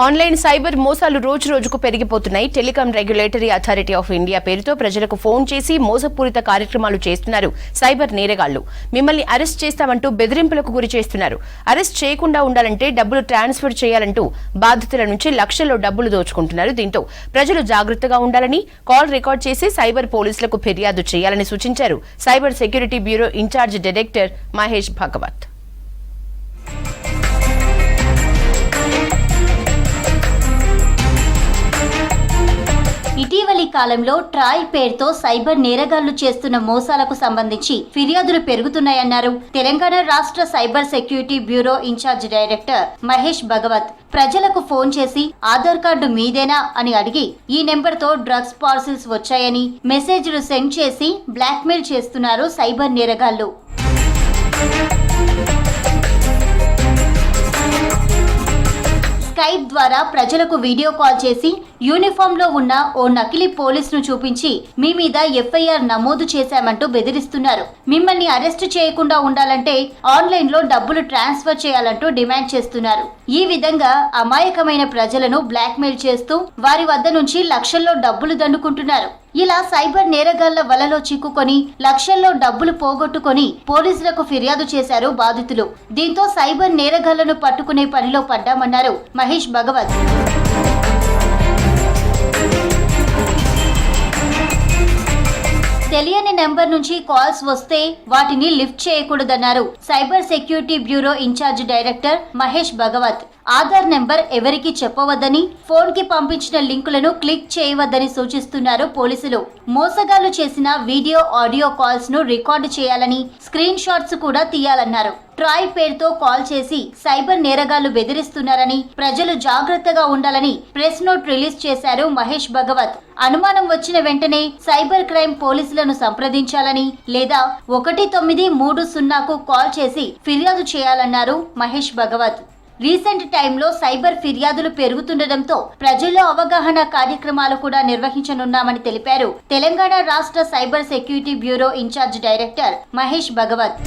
Online cyber మోసాలు రోజు రోజుకు పెరిగిపోతున్నాయి. Telecom regulatory authority of India పేరుతో ప్రజలకు ఫోన్ చేసి మోసపూరిత కార్యక్రమాలు చేస్తున్నారు సైబర్ నేరగాళ్ళు. మిమ్మల్ని అరెస్ట్ చేస్తామంటూ బెదిరింపులకు గురి చేస్తున్నారు. అరెస్ట్ చేయకుండా ఉండాలంటే డబ్బులు ట్రాన్స్ఫర్ చేయాలంటూ బాధితుల నుంచి లక్షల్లో డబ్బులు దోచుకుంటున్నారు దీంతో ప్రజలు జాగ్రత్తగా ఉండాలని కాల్ రికార్డ్ చేసి సైబర్ పోలీసులకు ఫిర్యాదు చేయాలని సూచించారు. Cyber security bureau incharge director Mahesh Bhagwat. ఇటీవలి కాలంలో ట్రాయ్ పేరుతో సైబర్ నేరగాళ్ళు చేస్తున్న మోసాలకు సంబంధించి ఫిర్యాదులు పెరుగుతున్నాయన్నారు. తెలంగాణ రాష్ట్ర cyber security bureau incharge director Mahesh Bhagwat ప్రజలకు ఫోన్ చేసి ఆధార్ కార్డు మీదేనా అని అడిగి ఈ నెంబర్తో డ్రగ్స్ పార్సిల్స్ వచ్చాయని మెసేజ్లు సెండ్ చేసి బ్లాక్మెయిల్ చేస్తున్నారు సైబర్ నేరగాళ్ళు. స్కై ద్వారా ప్రజలకు వీడియో కాల్ చేసి యూనిఫామ్లో ఉన్న ఓ నకిలీ పోలీసును చూపించి మీ మీద ఎఫ్ఐఆర్ నమోదు చేశామంటూ బెదిరిస్తున్నారు. మిమ్మల్ని అరెస్టు చేయకుండా ఉండాలంటే ఆన్లైన్లో డబ్బులు ట్రాన్స్ఫర్ చేయాలంటూ డిమాండ్ చేస్తున్నారు. ఈ విధంగా అమాయకమైన ప్రజలను బ్లాక్మెయిల్ చేస్తూ వారి వద్ద నుంచి లక్షల్లో డబ్బులు దండుకుంటున్నారు. ఇలా సైబర్ నేరగాళ్ళ వలలో చిక్కుకొని లక్షల్లో డబ్బులు పోగొట్టుకొని పోలీసులకు ఫిర్యాదు చేశారు బాధితులు. దీంతో సైబర్ నేరగాళ్ళను పట్టుకునే పనిలో పడ్డామన్నారు మహేష్ భగవత్ తెలియని నెంబర్ నుంచి కాల్స్ వస్తే వాటిని lift చేయకూడదన్నారు. Cyber security bureau incharge director Mahesh Bhagwat. Aadhaar number ఎవరికి చెప్పవద్దని ఫోన్కి పంపించిన లింకులను క్లిక్ చేయవద్దని సూచిస్తున్నారు పోలీసులు. మోసగాళ్ళు చేసిన వీడియో ఆడియో కాల్స్ను రికార్డు చేయాలని స్క్రీన్ షాట్స్ కూడా తీయాలన్నారు. ట్రాయ్ పేరుతో కాల్ చేసి సైబర్ నేరగాళ్ళు బెదిరిస్తున్నారని ప్రజలు జాగ్రత్తగా ఉండాలని ప్రెస్ నోట్ రిలీజ్ చేశారు మహేష్ భగవత్. అనుమానం వచ్చిన వెంటనే సైబర్ క్రైమ్ పోలీసులను సంప్రదించాలని లేదా ఒకటి తొమ్మిది మూడు సున్నాకు కాల్ చేసి ఫిర్యాదు చేయాలన్నారు మహేష్ భగవత్. రీసెంట్ టైంలో సైబర్ ఫిర్యాదులు పెరుగుతుండటంతో ప్రజల్లో అవగాహన కార్యక్రమాలు కూడా నిర్వహించనున్నామని తెలిపారు. తెలంగాణ రాష్ట్ర cyber security bureau incharge director Mahesh Bhagwat.